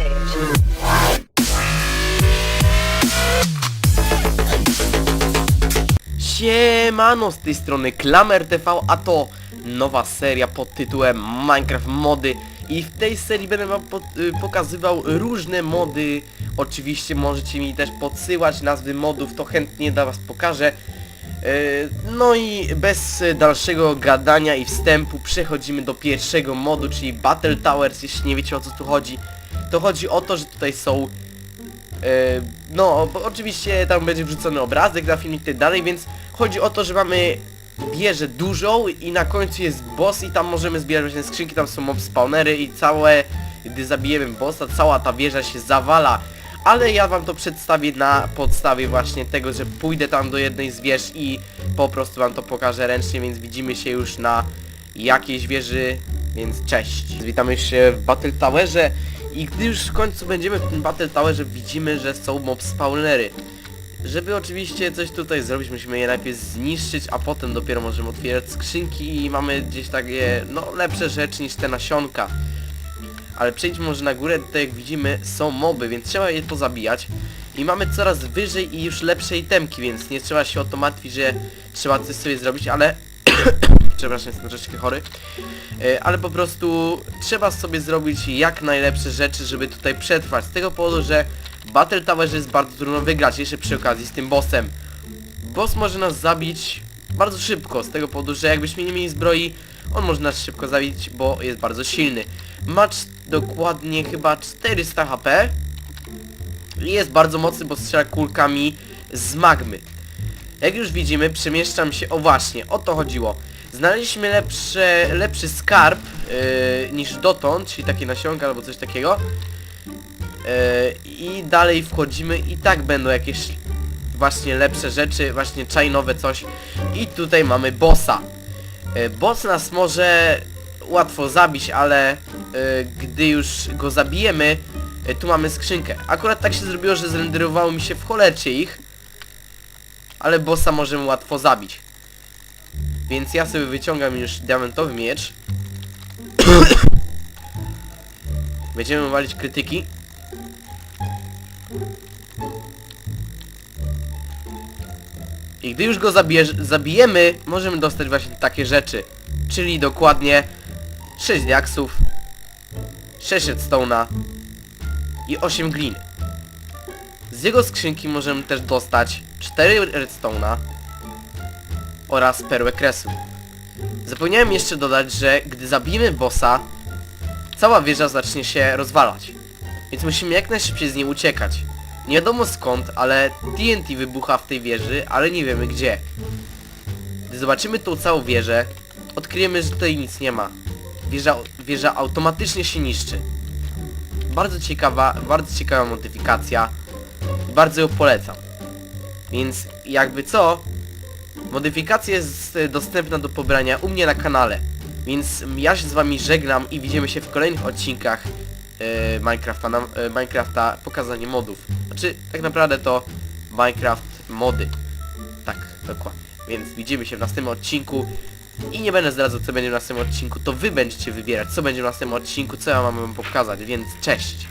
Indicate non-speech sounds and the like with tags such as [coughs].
stage. Siemano, z tej strony Klamer TV, a to nowa seria pod tytułem Minecraft Mody i w tej serii będę wam y, pokazywał różne mody, oczywiście możecie mi też podsyłać nazwy modów, to chętnie dla was pokażę. Y, No i bez dalszego gadania i wstępu przechodzimy do pierwszego modu, czyli Battle Towers, jeśli nie wiecie o co tu chodzi. To chodzi o to, że tutaj są E, No, oczywiście tam będzie wrzucony obrazek na filmik i tak dalej, więc chodzi o to, że mamy wieżę dużą i na końcu jest boss i tam możemy zbierać właśnie skrzynki, tam są mob spawnery i całe, gdy zabijemy bossa, cała ta wieża się zawala. Ale ja wam to przedstawię na podstawie właśnie tego, że pójdę tam do jednej z wież i po prostu wam to pokażę ręcznie, więc widzimy się już na jakiejś wieży, więc cześć. Witamy się w Battle Towerze i gdy już w końcu będziemy w tym Battle Towerze widzimy, że są mob spawnery. Żeby oczywiście coś tutaj zrobić, musimy je najpierw zniszczyć, a potem dopiero możemy otwierać skrzynki i mamy gdzieś takie, no, lepsze rzeczy niż te nasionka. Ale przejdźmy może na górę, tutaj jak widzimy są moby, więc trzeba je pozabijać. I mamy coraz wyżej i już lepsze itemki, więc nie trzeba się o to martwić, że trzeba coś sobie zrobić, ale... Przepraszam, jestem troszeczkę chory. E, ale po prostu trzeba sobie zrobić jak najlepsze rzeczy, żeby tutaj przetrwać. Z tego powodu, że Battle Tower jest bardzo trudno wygrać, jeszcze przy okazji z tym bossem. Boss może nas zabić bardzo szybko, z tego powodu, że jakbyśmy nie mieli zbroi, on może nas szybko zabić, bo jest bardzo silny. Ma dokładnie chyba 400 HP jest bardzo mocny, bo strzela kulkami z magmy. Jak już widzimy, przemieszczam się, o właśnie, o to chodziło. Znaleźliśmy lepsze, lepszy skarb yy, niż dotąd, czyli takie nasionka albo coś takiego. Yy, I dalej wchodzimy i tak będą jakieś właśnie lepsze rzeczy, właśnie czajnowe coś. I tutaj mamy bossa. Yy, boss nas może łatwo zabić, ale yy, gdy już go zabijemy, yy, tu mamy skrzynkę. Akurat tak się zrobiło, że zrenderowało mi się w cholercie ich ale bossa możemy łatwo zabić. Więc ja sobie wyciągam już diamentowy miecz. [coughs] Będziemy walić krytyki. I gdy już go zabijemy, możemy dostać właśnie takie rzeczy. Czyli dokładnie 6 diaksów, 6 redstone'a i 8 gliny. Z jego skrzynki możemy też dostać 4 redstone'a oraz perłę kresu. Zapomniałem jeszcze dodać, że gdy zabijemy bossa, cała wieża zacznie się rozwalać. Więc musimy jak najszybciej z niej uciekać. Nie wiadomo skąd, ale TNT wybucha w tej wieży, ale nie wiemy gdzie. Gdy zobaczymy tą całą wieżę, odkryjemy, że tutaj nic nie ma. Wieża, wieża automatycznie się niszczy. Bardzo ciekawa, bardzo ciekawa modyfikacja. Bardzo ją polecam. Więc jakby co, modyfikacja jest e, dostępna do pobrania u mnie na kanale. Więc ja się z wami żegnam i widzimy się w kolejnych odcinkach e, Minecrafta, na, e, Minecrafta pokazanie modów. Znaczy, tak naprawdę to Minecraft mody. Tak, dokładnie. Więc widzimy się w następnym odcinku. I nie będę zdradzał co będzie w następnym odcinku, to wy będziecie wybierać co będzie w następnym odcinku, co ja mam wam pokazać, więc cześć!